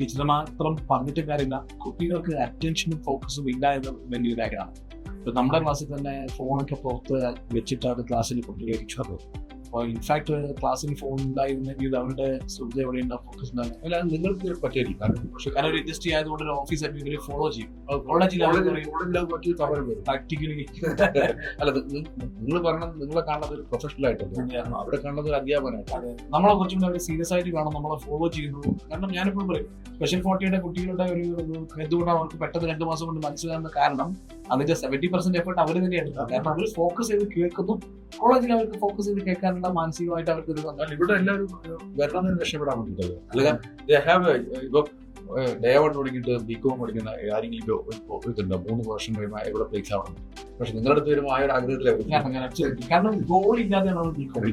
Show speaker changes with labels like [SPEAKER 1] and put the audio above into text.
[SPEAKER 1] Teacher മാത്രം പറഞ്ഞിട്ട് കാര്യമില്ല. കുട്ടികൾക്ക് അറ്റൻഷനും ഫോക്കസും ഇല്ല എന്ന് വലിയൊരു കാര്യമാണ്. നമ്മുടെ ക്ലാസ്സിൽ തന്നെ ഫോണൊക്കെ പുറത്ത് വെച്ചിട്ടാണ് ക്ലാസ്സിൽ കുട്ടികൾ ഇരിക്കുന്നത് അപ്പോൾ ഇൻഫാക്ട് ക്ലാസ്സിൽ ഫോൺ ഉണ്ടായിരുന്നെങ്കിൽ അവരുടെ ശ്രദ്ധ എവിടെയുണ്ടാവും ഫോക്കസ് ഉണ്ടാകും
[SPEAKER 2] അല്ല നിങ്ങൾക്ക് പറ്റിയില്ല കാരണം പക്ഷെ
[SPEAKER 1] കാരണം ഒരു ഇൻഡസ്ട്രി ആയതുകൊണ്ട് ഒരു ഓഫീസ് ആയിട്ട് ഫോളോ ചെയ്യും. കോളേജിൽ പ്രാക്ടിക്കലി
[SPEAKER 2] അല്ല നിങ്ങൾ പറഞ്ഞത് നിങ്ങളെ കാണുന്നത് ഒരു പ്രൊഫഷണൽ ആയിട്ട് അവിടെ കാണുന്നത് ഒരു അധ്യാപനമായിട്ട്
[SPEAKER 1] നമ്മളെ കുറച്ചും കൂടെ അവർ സീരിയസ് ആയിട്ട് കാണും നമ്മളെ ഫോളോ ചെയ്യുന്നു കാരണം ഞാനിപ്പോഴും പറയും സ്പെഷ്യൽ ഫോർട്ടിയുടെ കുട്ടികളുടെ ഒരു എന്തുകൊണ്ടാണ് അവർക്ക് പെട്ടെന്ന് രണ്ട് മാസം കൊണ്ട് മനസ്സിലാകുന്ന കാരണം അതിന്റെ സെവന്റി പെർസെന്റ് എഫേർട്ട് അവർ തന്നെ എടുത്തു കാരണം അവർ ഫോക്കസ് ചെയ്ത് കേൾക്കുന്നു. കോളേജിൽ അവർക്ക് ഫോക്കസ് ചെയ്ത് കേൾക്കാനുള്ള മാനസികമായിട്ട് അവർക്ക്
[SPEAKER 2] ഇവിടെ എല്ലാവരും വരണതിന് രക്ഷപ്പെടാൻ വേണ്ടിയിട്ടത് അല്ലെങ്കിൽ ഹാവ് ഇപ്പൊ ഡേ വൺ തുടങ്ങിയിട്ട് ബികോം പഠിക്കുന്ന ആരെങ്കിലും ഇതുണ്ട്? മൂന്ന് വർഷം കഴിയുമ്പോൾ ഇവിടെ പ്ലേസ് ആവണം? പക്ഷെ നിങ്ങളുടെ അടുത്ത് വരുമ്പോൾ ആ ഒരു ആഗ്രഹത്തിലായിരുന്നു
[SPEAKER 1] കാരണം ഗോൾ ഇല്ലാതെയാണ് ബികോം